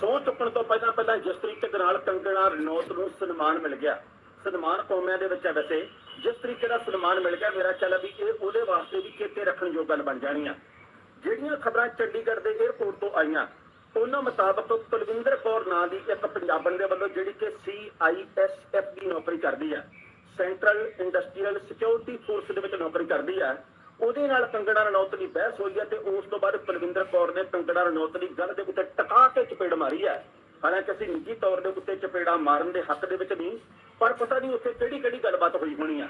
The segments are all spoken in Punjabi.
ਸਹੁੰ ਚੁੱਕਣ ਤੋਂ ਪਹਿਲਾਂ ਪਹਿਲਾਂ ਜਿਸ ਤਰੀਕੇ ਦੇ ਨਾਲ ਕੰਗਣਾ ਰਣੌਤ ਨੂੰ ਸਨਮਾਨ ਮਿਲ ਗਿਆ। ਸਨਮਾਨ ਕੌਮਿਆਂ ਦੇ ਵਿੱਚ ਹੈ ਵੈਸੇ। ਜਿਸ ਤਰੀਕੇ ਦਾ ਸਨਮਾਨ ਮਿਲ ਗਿਆ, ਮੇਰਾ ਚੱਲ ਵੀ ਇਹ ਉਹਦੇ ਵਾਸਤੇ ਵੀ ਚੇਤੇ ਰੱਖਣ ਯੋਗ ਗੱਲ ਬਣ ਜਾਣੀ ਆ ਜਿਹੜੀਆਂ ਖਬਰਾਂ ਚੰਡੀਗੜ੍ਹ ਦੇ 에ਅਰਪੋਰਟ ਤੋਂ ਆਈਆਂ, ਉਹਨਾਂ ਮੁਤਾਬਕ ਕੁਲਵਿੰਦਰ ਕੌਰ ਨਾਂ ਦੀ ਇੱਕ ਪੰਜਾਬਣ ਦੇ ਵੱਲੋਂ ਜਿਹੜੀ ਕਿ ਸੀਆਈਐਸਐਫ ਦੀ ਨੌਕਰੀ ਕਰਦੀ ਆ। ਸੈਂਟਰਲ ਇੰਡਸਟਰੀਅਲ ਸਿਕਿਉਰਿਟੀ ਫੋਰਸ ਦੇ ਵਿੱਚ ਨੌਕਰੀ ਕਰਦੀ ਆ। ਉਹਦੇ ਨਾਲ ਕੰਗਣਾ ਰਣੌਤ ਦੀ ਬਹਿਸ ਹੋਈ ਹੈ ਤੇ ਉਸ ਤੋਂ ਬਾਅਦ ਕੁਲਵਿੰਦਰ ਕੌਰ ਨੇ ਕੰਗਣਾ ਰਣੌਤ ਦੀ ਗੱਲ ਦੇ ਉੱਤੇ ਟਕਾ ਕੇ ਚਪੇੜ ਮਾਰੀ ਹੈ। ਹਾਲਾਂਕਿ ਅਸੀਂ ਨਿੱਜੀ ਤੌਰ ਦੇ ਉੱਤੇ ਚਪੇੜਾ ਮਾਰਨ ਦੇ ਹੱਕ ਦੇ ਵਿੱਚ ਨਹੀਂ, ਪਰ ਪਤਾ ਨਹੀਂ ਉੱਥੇ ਕਿਹੜੀ ਕਿਹੜੀ ਗੱਲਬਾਤ ਹੋਈ ਹੋਣੀ ਆ।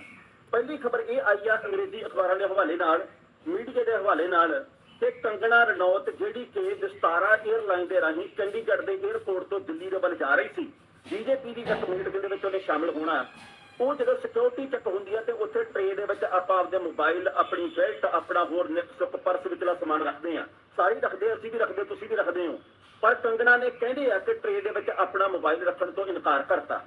ਪਹਿਲੀ ਖਬਰ ਇਹ ਆਈ ਆ ਅੰਗਰੇਜ਼ੀ ਅਖਬਾਰਾਂ ਦੇ ਹਵਾਲੇ ਨਾਲ, ਮੀਡੀਆ ਦੇ ਹਵਾਲੇ ਨਾਲ, ਕਿ ਕੰਗਣਾ ਰਣੌਤ ਜਿਹੜੀ ਕਿ ਵਿਸਤਾਰਾ 에ਅਰਲਾਈਨ ਦੇ ਰਾਹੀਂ ਚੰਡੀਗੜ੍ਹ ਦੇ 에ਅਰਪੋਰਟ ਤੋਂ ਦਿੱਲੀ ਦੇ ਵੱਲ ਜਾ ਰਹੀ ਸੀ, ਬੀਜੇਪੀ ਦੀ ਇੱਕ ਮੀਟਿੰਗ ਦੇ ਵਿੱਚ ਉਹਨੇ ਸ਼ਾਮਲ ਹੋਣਾ। ਉਹ ਜਦੋਂ ਸਿਕਿਉਰਿਟੀ ਚੈੱਕ ਹੁੰਦੀ ਹੈ ਤੇ ਉੱਥੇ ਟਰੇ ਦੇ ਵਿੱਚ ਆਪਾਂ ਆਪਦੇ ਮੋਬਾਈਲ ਆਪਣੀ ਬੈਲਟ ਆਪਣਾ ਹੋਰ ਨਿੱਕ ਸੁੱਕ ਪਰਸ ਵਿਚਲਾ ਸਮਾਨ ਰੱਖਦੇ ਆ। ਸਾਰੇ ਰੱਖਦੇ ਅਸੀਂ ਵੀ ਰੱਖਦੇ, ਤੁਸੀਂ ਵੀ ਰੱਖਦੇ ਹੋ। ਪਰ ਕੰਗਣਾ ਨੇ ਕਹਿੰਦੇ ਆ ਕਿ ਟਰੇ ਦੇ ਵਿੱਚ ਆਪਣਾ ਮੋਬਾਈਲ ਰੱਖਣ ਤੋਂ ਇਨਕਾਰ ਕਰਤਾ।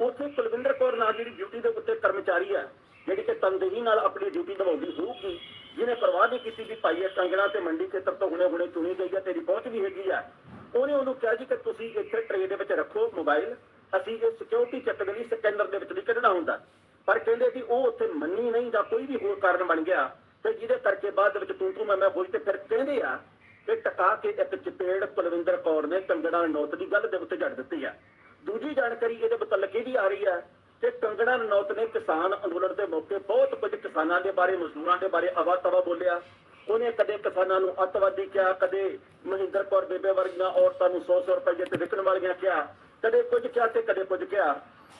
ਉੱਥੇ ਕੁਲਵਿੰਦਰ ਕੌਰ ਨਾਲ ਜਿਹੜੀ ਡਿਊਟੀ ਦੇ ਉੱਤੇ ਕਰਮਚਾਰੀ ਹੈ ਜਿਹੜੀ ਕਿ ਤਨਦੇਹੀ ਨਾਲ ਆਪਣੀ ਡਿਊਟੀ ਨਿਭਾਉਂਦੀ ਹੋਊਗੀ, ਜਿਹਨੇ ਪਰਵਾਹ ਨਹੀਂ ਕੀਤੀ ਵੀ ਭਾਈ ਇਹ ਕੰਗਣਾ ਤੇ ਮੰਡੀ ਖੇਤਰ ਤੋਂ ਹੁਣੇ ਹੁਣੇ ਚੁਣੀ ਗਈ ਹੈ ਤੇਰੀ ਪਹੁੰਚ ਵੀ ਹੈਗੀ ਆ। ਉਹਨੇ ਉਹਨੂੰ ਕਿਹਾ ਜੀ ਕਿ ਤੁਸੀਂ ਇੱਥੇ ਟਰੇ ਦੇ ਵਿੱਚ ਰੱਖੋ ਮੋਬਾਈਲ ਅਸੀਂ ਇਹ ਸਿਕਿਉਰਿਟੀ ਚੈੱਕ ਦੇ ਲਈ ਸਕੈਨਰ ਦੇ ਵਿੱਚ ਨਹੀਂ ਕੱਢਣਾ ਹੁੰਦਾ। ਪਰ ਕਹਿੰਦੇ ਵੀ ਉਹ ਉੱਥੇ ਮੰਨੀ ਨਹੀਂ ਜਾਂ ਕੋਈ ਵੀ ਹੋਰ ਕਾਰਨ ਬਣ ਗਿਆ, ਤੇ ਜਿਹਦੇ ਕਰਕੇ ਬਾਅਦ ਵਿੱਚ ਤੂੰ ਤੂੰ ਮੈਂ ਮੈਂ ਹੋਈ ਤੇ ਫਿਰ ਕਹਿੰਦੇ ਆ ਕਿ ਟਕਾ ਕੇ ਇੱਕ ਚਪੇੜ ਕੁਲਵਿੰਦਰ ਕੌਰ ਨੇ ਕੰਗਣਾ ਨੌਤ ਦੀ ਗੱਲ ਦੇ ਉੱਤੇ ਜੜ ਦਿੱਤੀ ਆ। ਦੂਜੀ ਜਾਣਕਾਰੀ ਇਹਦੇ ਮੁਤਲਕ ਇਹ ਵੀ ਆ ਰਹੀ ਹੈ ਕਿ ਕੰਗਣਾ ਰਣੌਤ ਨੇ ਕਿਸਾਨ ਅੰਦੋਲਨ ਦੇ ਮੌਕੇ ਬਹੁਤ ਕੁਝ ਕਿਸਾਨਾਂ ਦੇ ਬਾਰੇ, ਮਜ਼ਦੂਰਾਂ ਦੇ ਬਾਰੇ ਅਵਾ ਤਵਾ ਬੋਲਿਆ। ਉਹਨੇ ਕਦੇ ਕਿਸਾਨਾਂ ਨੂੰ ਅੱਤਵਾਦੀ ਕਿਹਾ, ਕਦੇ ਮਹਿੰਦਰ ਕੌਰ ਬੇਬੇ ਵਰਗੀਆਂ ਔਰਤਾਂ ਨੂੰ 100-100 ਰੁਪਏ ਤੇ ਵਿਕਣ ਵਾਲੀਆਂ ਕਿਹਾ। ਕਦੇ ਕੁਝ ਕਿਹਾ ਤੇ ਕਦੇ ਕੁਝ ਕਿਹਾ।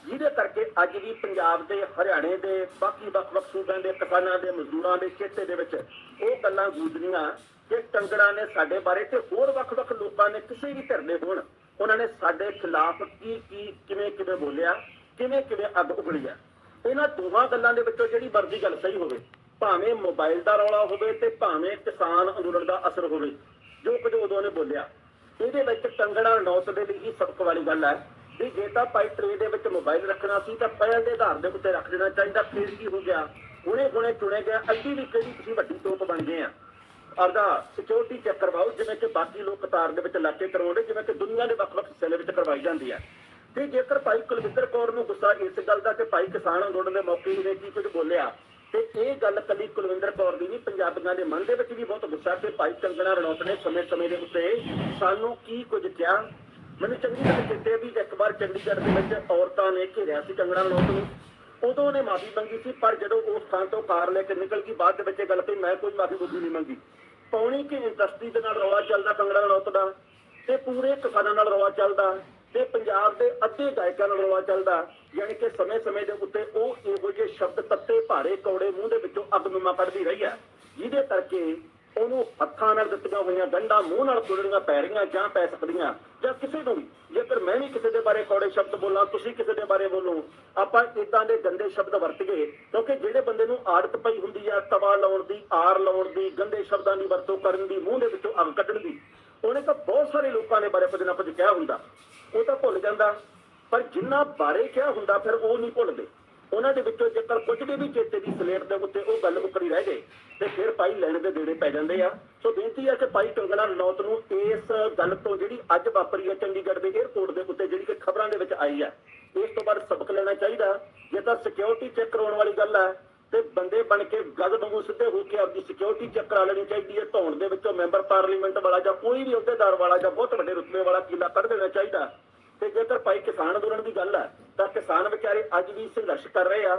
ਜਿਹਦੇ ਕਰਕੇ ਅੱਜ ਵੀ ਪੰਜਾਬ ਦੇ, ਹਰਿਆਣੇ ਦੇ, ਬਾਕੀ ਵੱਖ-ਵੱਖ ਸੂਬਿਆਂ ਦੇ ਕਿਸਾਨਾਂ ਦੇ, ਮਜ਼ਦੂਰਾਂ ਦੇ ਖੇਤੇ ਦੇ ਵਿੱਚ ਉਹ ਗੱਲਾਂ ਗੂੰਜਦੀਆਂ ਕਿ ਕੰਗੜਾਂ ਨੇ ਸਾਡੇ ਬਾਰੇ ਤੇ ਹੋਰ ਵੱਖ-ਵੱਖ ਲੋਕਾਂ ਨੇ ਕਿਸੇ ਵੀ ਧਿਰ ਦੇ ਹੋਣ, ਉਹਨਾਂ ਨੇ ਸਾਡੇ ਖਿਲਾਫ ਕੀ ਕੀ, ਕਿਵੇਂ ਕਿਵੇਂ ਬੋਲਿਆ, ਕਿਵੇਂ ਕਿਵੇਂ ਅੱਗ ਉਗਲੀ ਆ। ਇਹਨਾਂ ਦੋਹਾਂ ਗੱਲਾਂ ਦੇ ਵਿੱਚੋਂ ਜਿਹੜੀ ਮਰਜ਼ੀ ਗੱਲ ਸਹੀ ਹੋਵੇ, ਭਾਵੇਂ ਮੋਬਾਈਲ ਦਾ ਰੌਲਾ ਹੋਵੇ ਤੇ ਭਾਵੇਂ ਕਿਸਾਨ ਅੰਦੋਲਨ ਦਾ ਅਸਰ ਹੋਵੇ, ਜੋ ਕੁਝ ਉਦੋਂ ਨੇ ਬੋਲਿਆ। ਇਹਦੇ ਵਿੱਚ ਕੰਗਣਾ ਨੌਤ ਦੇ ਲਈ ਹੀ ਸਬਕ ਵਾਲੀ ਗੱਲ ਹੈ ਵੀ ਜੇ ਤਾਂ ਪਾਈ ਟਰੇ ਦੇ ਵਿੱਚ ਮੋਬਾਈਲ ਰੱਖਣਾ ਸੀ ਤਾਂ ਪਹਿਲ ਦੇ ਆਧਾਰ ਦੇ ਉੱਤੇ ਰੱਖ ਦੇਣਾ ਚਾਹੀਦਾ, ਫਿਰ ਕੀ ਹੋ ਗਿਆ? ਹੁਣੇ ਹੁਣੇ ਚੁਣੇ ਗਿਆ, ਅੱਗੇ ਵੀ ਕਿਹੜੀ ਤੁਸੀਂ ਵੱਡੀ ਤੋਪ ਬਣ ਗਏ ਆ। ਆਪਦਾ ਸਿਕਿਉਰਿਟੀ ਚੈੱਕ ਕਰਵਾਓ, ਜਿਵੇਂ ਕਿ ਬਾਕੀ ਲੋਕ ਕਤਾਰ ਦੇ ਵਿੱਚ ਲਾ ਕੇ ਕਰਵਾਉਂਦੇ ਜਿਵੇਂ ਕਿ ਦੁਨੀਆ ਦੇ ਵੱਖ-ਵੱਖ ਹਿੱਸਿਆਂ ਦੇ ਵਿੱਚ ਕਰਵਾਈ ਜਾਂਦੀ ਹੈ। ਤੇ ਜੇਕਰ ਭਾਈ ਕੁਲਵਿੰਦਰ ਕੌਰ ਨੂੰ ਗੁੱਸਾ ਇਸ ਗੱਲ ਦਾ ਕਿ ਭਾਈ ਕਿਸਾਨ ਅੰਦੋਲਨ ਦੇ ਮੌਕੇ ਇਹਨੇ ਕੀ ਕੁਝ ਬੋਲਿਆ ਤੇ ਇਹ ਗੱਲ ਕੱਲੀ ਕੁਲਵਿੰਦਰ ਕੌਰ ਦੀ ਨਹੀਂ, ਪੰਜਾਬੀਆਂ ਦੇ ਮਨ ਦੇ ਵਿੱਚ ਵੀ ਬਹੁਤ ਗੁੱਸਾ ਕਿ ਭਾਈ ਕੰਗਣਾ ਰਣੌਤ ਨੇ ਸਮੇਂ-ਸਮੇਂ ਦੇ ਉੱਤੇ ਸਾਨੂੰ ਕੀ ਕੁਝ ਕਿਹਾ? ਮੈਨੂੰ ਚੰਗੀ ਤਰ੍ਹਾਂ ਚੇਤੇ ਵੀ ਇੱਕ ਵਾਰ ਚੰਡੀਗੜ੍ਹ ਦੇ ਵਿੱਚ ਔਰਤਾਂ ਨੇ ਘੇਰਿਆ ਸੀ ਕੰਗਣਾ ਰਣੌਤ ਨੂੰ। ਉਦੋਂ ਉਹਨੇ ਮਾਫੀ ਮੰਗੀ ਸੀ, ਪਰ ਜਦੋਂ ਉਸ ਥਾਂ ਤੋਂ ਕਾਰ ਲੈ ਕੇ ਨਿਕਲ ਗਈ, ਬਾਅਦ ਦੇ ਵਿੱਚ ਇਹ ਗੱਲ ਪਈ ਮੈਂ ਕੋਈ ਮਾਫੀ ਬੁੱਧੀ ਨਹੀਂ ਮੰਗੀ। ਪੌਣੀ ਕਿ ਇੰਡਸਟਰੀ ਦੇ ਨਾਲ ਰੌਲਾ ਚੱਲਦਾ ਕੰਗਣਾ ਰਣੌਤ ਦਾ ਤੇ ਪੂਰੇ ਕਿਸਾਨਾਂ ਨਾਲ ਰੌਲਾ ਚੱਲਦਾ। ਤੇ ਪੰਜਾਬ ਦੇ ਅੱਧੇ ਗਾਇਕਾਂ ਨਾਲ ਰੌਲਾ ਚੱਲਦਾ ਯਾਨੀ ਕਿ ਸਮੇਂ-ਸਮੇਂ ਦੇ ਉੱਤੇ ਉਹ ਇਹੋ ਜਿਹੇ ਸ਼ਬਦ ਤੱਤੇ, ਭਾਰੇ, ਕੌੜੇ ਮੂੰਹ ਦੇ ਵਿੱਚੋਂ ਅਗਨੁਮਾ ਕੱਢਦੀ ਰਹੀ ਹੈ। ਜਿਹਦੇ ਕਰਕੇ ਉਹਨੂੰ ਹੱਥਾਂ ਨਾਲ ਦਿੱਤੀਆਂ ਹੋਈਆਂ ਗੰਢਾਂ ਮੂੰਹ ਨਾਲ ਤੁਰਨੀਆਂ ਪੈ ਰਹੀਆਂ ਜਾਂ ਪੈ ਸਕਦੀਆਂ। ਜਾਂ ਕਿਸੇ ਨੂੰ ਵੀ, ਜੇਕਰ ਮੈਂ ਵੀ ਕਿਸੇ ਦੇ ਬਾਰੇ ਕੌੜੇ ਸ਼ਬਦ ਬੋਲਾਂ, ਤੁਸੀਂ ਕਿਸੇ ਦੇ ਬਾਰੇ ਬੋਲੋ, ਆਪਾਂ ਇਦਾਂ ਦੇ ਗੰਦੇ ਸ਼ਬਦ ਵਰਤੀਏ, ਕਿਉਂਕਿ ਜਿਹੜੇ ਬੰਦੇ ਨੂੰ ਆਦਤ ਪਈ ਹੁੰਦੀ ਆ ਤਵਾ ਲਾਉਣ ਦੀ, ਆਰ ਲਾਉਣ ਦੀ, ਗੰਦੇ ਸ਼ਬਦਾਂ ਦੀ ਵਰਤੋਂ ਕਰਨ ਦੀ, ਮੂੰਹ ਦੇ ਵਿੱਚੋਂ ਅੱਗ ਕੱਢਣ ਦੀ ਉਹਨੇ ਤਾਂ ਬਹੁਤ ਸਾਰੇ ਲੋਕਾਂ ਦੇ ਬਾਰੇ ਕੁਝ ਨਾ ਕੁਝ ਕਿਹਾ ਹੁੰਦਾ। ਉਹ ਤਾਂ ਭੁੱਲ ਜਾਂਦਾ। ਪਰ ਜਿੰਨਾ ਬਾਰੇ ਕਿਹਾ ਹੁੰਦਾ, ਫਿਰ ਉਹ ਨਹੀਂ ਭੁੱਲਦੇ। ਉਹਨਾਂ ਦੇ ਵਿੱਚੋਂ ਜੇਕਰ ਕੁਝ ਦੇ ਵੀ ਚੇਤੇ ਦੀ ਸਲੇਟ ਦੇ ਉੱਤੇ ਉਹ ਗੱਲ ਉਕੜੀ ਰਹਿ ਜਾਏ, ਤੇ ਫਿਰ ਭਾਈ ਲੈਣ ਦੇ ਦੇਣੇ ਪੈ ਜਾਂਦੇ ਆ। ਸੋ ਬੇਨਤੀ ਹੈ ਕਿ ਭਾਈ ਕੰਗਣਾ ਨੌਤ ਨੂੰ ਇਸ ਗੱਲ ਤੋਂ ਜਿਹੜੀ ਅੱਜ ਵਾਪਰੀ ਹੈ ਚੰਡੀਗੜ੍ਹ ਦੇ 에ਅਰਪੋਰਟ ਦੇ ਉੱਤੇ, ਜਿਹੜੀ ਕਿ ਖਬਰਾਂ ਦੇ ਵਿੱਚ ਆਈ ਹੈ, ਇਸ ਤੋਂ ਬਾਅਦ ਸਬਕ ਲੈਣਾ ਚਾਹੀਦਾ। ਜੇ ਤਾਂ ਸਿਕਿਉਰਿਟੀ ਚੈੱਕ ਕਰਾਉਣ ਵਾਲੀ ਗੱਲ ਹੈ ਤੇ ਬੰਦੇ ਬਣ ਕੇ ਗੱਦ ਵਾਂਗੂ ਸਿੱਧੇ ਹੋ ਕੇ ਆਪਦੀ ਸਿਕਿਉਰਿਟੀ ਚੈੱਕ ਕਰਾ ਲੈਣੀ ਚਾਹੀਦੀ ਹੈ, ਧੌਣ ਦੇ ਵਿੱਚੋਂ ਮੈਂਬਰ ਪਾਰਲੀਮੈਂਟ ਵਾਲਾ ਜਾਂ ਕੋਈ ਵੀ ਅਹੁਦੇਦਾਰ ਵਾਲਾ ਜਾਂ ਬਹੁਤ ਵੱਡੇ ਰੁਤਬੇ ਵਾਲਾ ਕੀਲਾ ਕੱਢ ਦੇਣਾ ਚਾਹੀਦਾ ਤੇ ਜੇਕਰ ਭਾਈ ਕਿਸਾਨ ਅੰਦੋਲਨ ਦੀ ਗੱਲ ਹੈ, ਤਾਂ ਕਿਸਾਨ ਵਿਚਾਰੇ ਅੱਜ ਵੀ ਸੰਘਰਸ਼ ਕਰ ਰਹੇ ਆ।